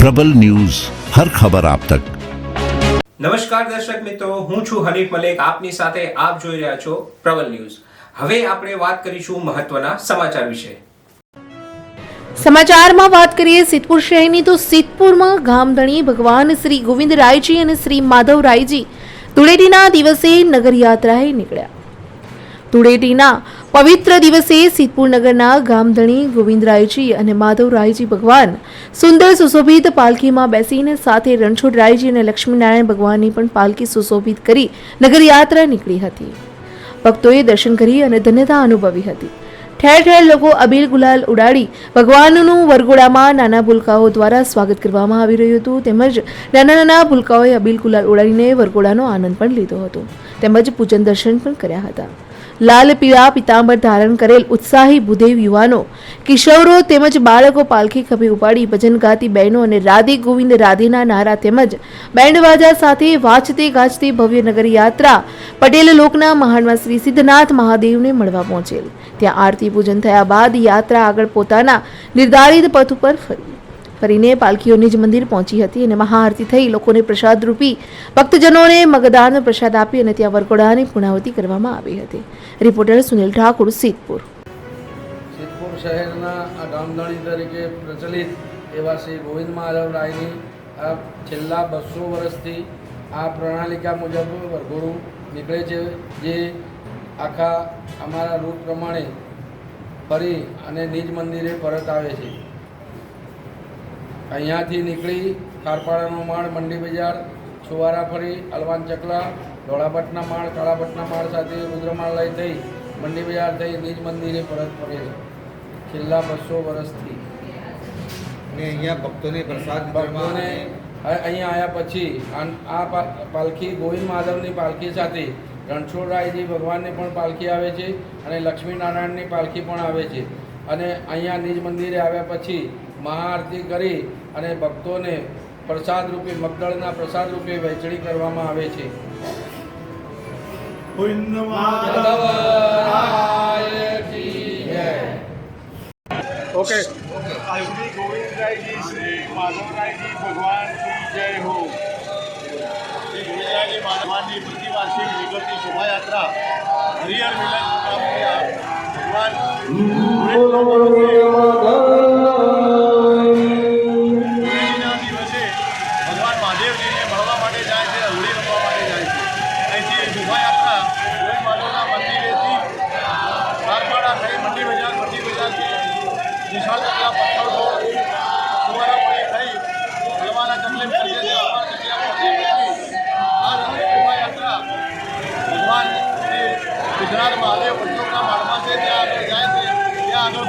પ્રબલ news હર ખબર આપ તક. નમસ્કાર દર્શક મિત્રો હું છું હરીફ મલેક આપની સાથે આપ જોઈ રહ્યા છો પ્રબલ ન્યૂઝ. હવે આપણે વાત કરીશું મહત્વના સમાચાર વિશે. સમાચારમાં વાત કરીએ સિદ્ધપુર શહેરની તો સિદ્ધપુરમાં ગામધણી ભગવાન શ્રી ગોવિંદ રાયજી અને શ્રી માધવ રાયજી ધૂળેટીના દિવસે નગરયાત્રાએ નીકળ્યા. ધૂળેટીના પવિત્ર દિવસે સિદ્ધપુર નગરના ગામધણી ગોવિંદરાયજી અને માધવરાયજી ભગવાન સુંદર સુશોભિત પાલખીમાં બેસીને સાથે રણછોડરાયજી અને લક્ષ્મીનારાયણ ભગવાનની પણ પાલખી સુશોભિત કરી નગરયાત્રા નીકળી હતી. ભક્તોએ દર્શન કરી અને ધન્યતા અનુભવી હતી. ઠેર ઠેર લોકો અબીલ ગુલાલ ઉડાડી ભગવાનનું વરઘોડામાં નાના ભૂલકાઓ દ્વારા સ્વાગત કરવામાં આવી રહ્યું હતું. તેમજ નાના નાના ભૂલકાઓએ અબીલ ગુલાલ ઉડાડીને વરઘોડાનો આનંદ પણ લીધો હતો. તેમજ પૂજન દર્શન પણ કર્યા હતા. લાલ પીળા પિતાંબર ધારણ કરેલ ઉત્સાહી ભૂદેવ યુવાનો, કિશોરો તેમજ બાળકો પાલખી ખભી ઉપાડી ભજન ગાતી બહેનો અને રાધે ગોવિંદ રાધેના નારા તેમજ બેન્ડવાજા સાથે વાંચતી ગાજતી ભવ્ય નગર યાત્રા પટેલ લોકના મહાનમાં શ્રી સિદ્ધનાથ મહાદેવને મળવા પહોંચેલ. ત્યાં આરતી પૂજન થયા બાદ યાત્રા આગળ પોતાના નિર્ધારિત પથ ઉપર ફરી. ફરીને પાલખીઓ નિજ મંદિર પહોંચી હતી અને મહાઆરતી થઈ. લોકોને પ્રસાદ રૂપી ભક્તજનોને મગદાન, પ્રસાદ આપી અને ત્યાં વરઘોડાની પૂર્ણાવતી કરવામાં આવી હતી. રિપોર્ટર સુનિલ ઠાકુર, સિદ્ધપુર. સિદ્ધપુર શહેરના આ તરીકે પ્રચલિત એવા શ્રી ગોવિંદ માધવ રાયની છેલ્લા બસો વર્ષથી આ પ્રણાલિકા મુજબ વરઘોડું નીકળે છે. જે આખા અમારા રૂટ પ્રમાણે ફરી અને નિજ મંદિરે પરત આવે છે. અહીંયાથી નીકળી ખારપાડાનો માળ મંડી બજાર છુવારા ફરી અલવાન ચકલા ધોળાભટ્ટના માળ કાળાભટ્ટના માળ સાથે રુદ્રમાળાય થઈ મંડી બજાર થઈ નિજ મંદિરે પરત ફરે છે. છેલ્લા બસો વર્ષથી. ને અહીંયા ભક્તોને પ્રસાદ ભક્તોને અહીંયા આવ્યા પછી આ પાલખી ગોવિંદ માધવની પાલખી સાથે રણછોડરાયજી ભગવાનની પણ પાલખી આવે છે અને લક્ષ્મીનારાયણની પાલખી પણ આવે છે. અને અહીંયા નિજ મંદિરે આવ્યા પછી મહાઆરતી કરી અને ભક્તોને પ્રસાદ રૂપે મગદળના પ્રસાદ રૂપે વહેંચણી કરવામાં આવે છે. ઓકે ભગવાન શોભાયાત્રા હરિહર મિલન ગુજરાત મહાદેવ પંચોકના માળમાં છે. ત્યાં આગળ જાય છે ત્યાં આગળ